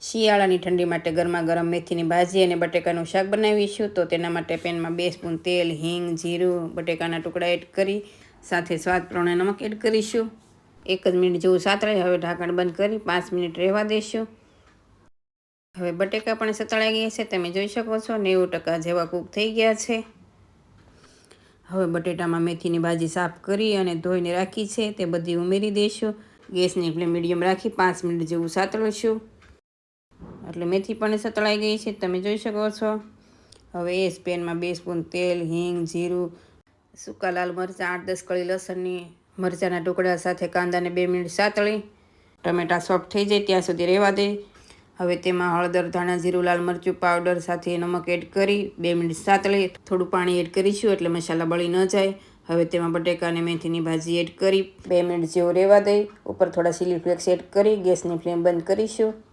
શિયાળાની ઠંડી માટે ગરમા ગરમ મેથીની ભાજી અને બટેકાનું શાક બનાવીશું. તો તેના માટે પેનમાં બે સ્પૂન તેલ, હિંગ, જીરું, બટેકાના ટુકડા એડ કરી, સાથે સ્વાદ પ્રમાણે નમક એડ કરીશું. એક જ મિનિટ જેવું સાતળાય હવે ઢાંકણ બંધ કરી પાંચ મિનિટ રહેવા દઈશું હવે બટેકા પણ સતળાઈ ગયા છે, તમે જોઈ શકો છો, નેવું ટકા જેવા કૂક થઈ ગયા છે. હવે બટેટામાં મેથીની ભાજી સાફ કરી અને ધોઈને રાખી છે, તે બધી ઉમેરી દઈશું ગેસની ફ્લેમ મીડિયમ રાખી પાંચ મિનિટ જેવું સાતળીશું. એટલે મેથી પણ સતળાઈ ગઈ છે. તમે જોઈ શકો છો. હવે એ સ્પેનમાં પેનમાં બે સ્પૂન તેલ, હિંગ, જીરું, સૂકા લાલ મરચાં, આઠ દસ કળી લસણની મરચાંના ટુકડા સાથે કાંદાને બે મિનિટ સાતળી. ટમેટાં સોફ્ટ થઈ જાય ત્યાં સુધી રહેવા દે. હવે તેમાં હળદર, ધાણા, જીરું, લાલ મરચું, પાવડર સાથે નમક એડ કરી બે મિનિટ સાતળી. થોડું પાણી એડ કરીશું એટલે મસાલા બળી ન જાય. હવે તેમાં બટેકા અને મેથીની ભાજી એડ કરી બે મિનિટ જેવું રહેવા દઈ ઉપર થોડા સિલી ફ્લેક્સ એડ કરી, ગેસની ફ્લેમ બંધ કરીશું.